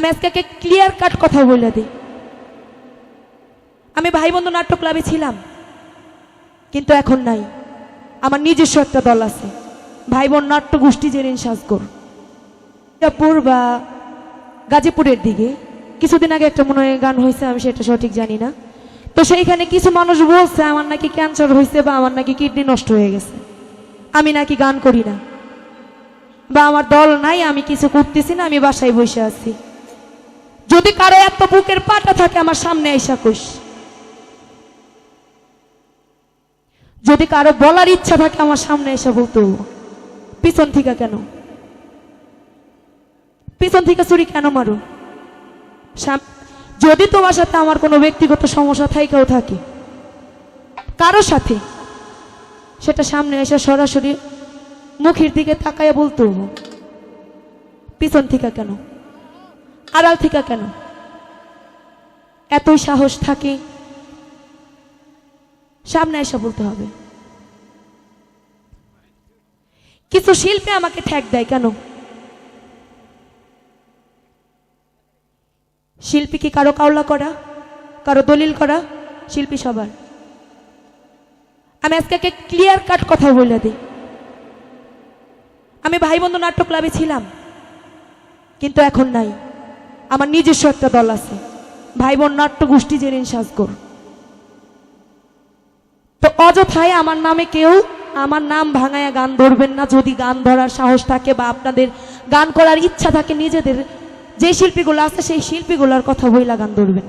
আমি আজকে একে ক্লিয়ার কাট কথা বলে দিই। আমি ভাই বন্ধু নাট্য ক্লাবে ছিলাম, কিন্তু এখন নাই। আমার নিজস্ব একটা দল আছে ভাই বোন নাট্য গোষ্ঠী জেরিন সাজগর। মির্জাপুর বা গাজীপুরের দিকে, কিছুদিন আগে একটা মনে গান হয়েছে, আমি সেটা সঠিক জানি না। তো সেইখানে কিছু মানুষ বলছে, আমার নাকি ক্যান্সার হয়েছে বা আমার নাকি কিডনি নষ্ট হয়ে গেছে। আমি নাকি গান করি না। বা আমার দল নাই, আমি কিছু করতেছি না, আমি বাসায় বসে আছি। যদি কারও এত বুকের পাটা থাকে, আমার সামনে আইসা কইস যদি কারও বলার ইচ্ছা থাকে, আমার সামনে এসে বলতে। পিছন থেকে কেন পিছন থেকে চুরি কেন মারো যদি তোমার সাথে আমার কোনো ব্যক্তিগত সমস্যা থাকেও থাকে, কারও সাথে, সেটা সামনে এসে সরাসরি মুখের দিকে তাকাইয়া বলতে। পিছন থেকে কেন আড়াল থেকে কেন? এতই সাহস থাকে। সামনে এসে বলতে হবে। কিছু শিল্পী আমাকে ঠেক দেয় কেন? শিল্পী কি কারও কাউলা করা? কারও দলিল করা? শিল্পী সবার। আমি আজকে ক্লিয়ার কাট কথা বলে দিই। আমি ভাই বন্ধু নাট্য ক্লাবে ছিলাম, কিন্তু এখন নাই। আমার নিজস্ব একটা দল আছে। ভাই বোন নাট্য গোষ্ঠী জেরিন সাজগর। তো অযথায় আমার নামে কেউ আমার নাম ভাঙায়া গান ধরবেন না। যদি গান ধরার সাহস থাকে বা আপনাদের গান করার ইচ্ছা থাকে নিজেদের, যে শিল্পীগুলো আছে সেই শিল্পীগুলোর কথা বইলা গান ধরবেন।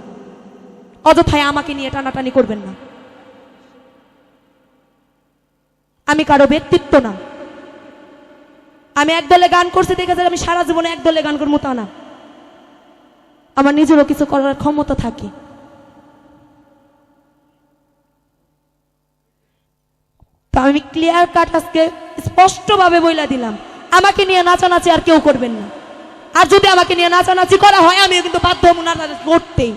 অযথায় আমাকে নিয়ে টানাটানি করবেন না। আমি কারও ব্যক্তিত্ব না। আমি একদলে গান করছি, দেখে আমি সারা জীবনে একদলে গান করব তা না। আমার নিজেরও কিছু করার ক্ষমতা থাকে। আমি ক্লিয়ার কাট আজকে স্পষ্টভাবে বইলা দিলাম। আমাকে নিয়ে নাচানাচি আর কেউ করবেন না। আর যদি আমাকে নিয়ে নাচানাচি করা হয়, আমিও কিন্তু বাধ্য হব না করতেই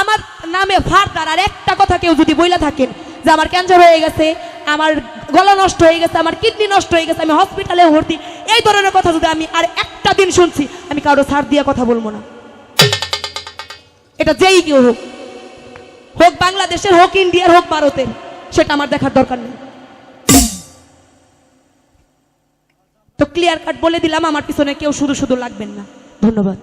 আমার নামে ফারদার আর একটা কথা কেউ যদি বইলা থাকেন যে আমার ক্যান্সার হয়ে গেছে, আমার গলা নষ্ট হয়ে গেছে, আমার কিডনি নষ্ট হয়ে গেছে, আমি হসপিটালে ভর্তি এই ধরনের কথা যদি আমি আর একটা দিন শুনছি, আমি কারও সার দিয়ে কথা বলব না। এটা যেই কেউ হোক। হোক বাংলাদেশের, হোক ইন্ডিয়ার, হোক ভারতের, সেটা আমার দেখার দরকার নেই। তো ক্লিয়ার কাট বলে দিলাম, আমার পিছনে কেউ শুধু শুধু লাগবেন না। ধন্যবাদ।